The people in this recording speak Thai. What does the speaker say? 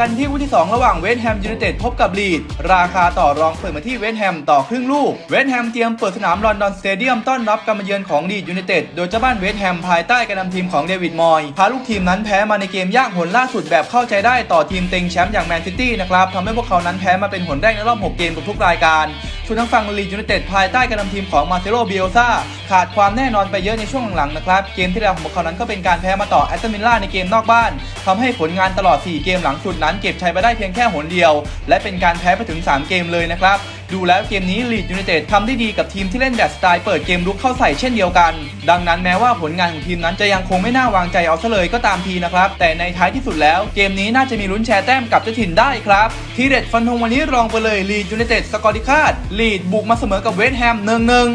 กันที่คู่ที่ 2 ระหว่างเวสต์แฮมยูไนเต็ดพบกับลีด ราคาต่อรองเปิดมาที่เวสต์แฮมต่อครึ่งลูก เวสต์แฮมเตรียมเปิดสนามลอนดอนสเตเดียมต้อนรับการมาเยือนของลีดยูไนเต็ดโดยเจ้าบ้านเวสต์แฮมภายใต้การนำทีมของเดวิดมอยพาลูกทีมนั้นแพ้มาในเกมยากหนล่าสุดแบบเข้าใจได้ต่อทีมเต็งแชมป์อย่างแมนซิตี้นะครับทำให้พวกเขานั้นแพ้มาเป็นหนแรกในรอบ 6 เกมทุกรายการ ชุดทั้งฝั่งลีดยูไนเต็ดภายใต้การนำทีมของมาเซโลเบียซาขาดความแน่นอนไปเยอะในช่วงหลังๆนะครับ เกมที่แล้วของพวกเขานั้นก็เป็นการแพ้มาต่อแอตตันวิลล่าในเกมนอกบ้านทำให้ผลงานตลอด 4 เกมหลังสุดนั้นเก็บชัยไปได้เพียงแค่หนเดียว และเป็นการแพ้ไปถึง 3 เกมเลยนะครับ ดูแล้วเกมนี้ลีดยูไนเต็ดทำได้ดีกับทีมที่เล่นแบบสไตล์เปิดเกมลุกเข้าใส่เช่นเดียวกัน ดังนั้นแม้ว่าผลงานของทีมนั้นจะยังคงไม่น่าวางใจเอาซะเลยก็ตามทีนะครับ แต่ในท้ายที่สุดแล้วเกมนี้น่าจะมีลุ้นแชร์แต้มกับเจ้าถิ่นได้ครับทีเด็ดฟันธงวันนี้รองไปเลยลีดยูไนเต็ดสกอร์ดิคาดลีดบุกมาเสมอกับเวสต์แฮมหนึ่งหนึ่ง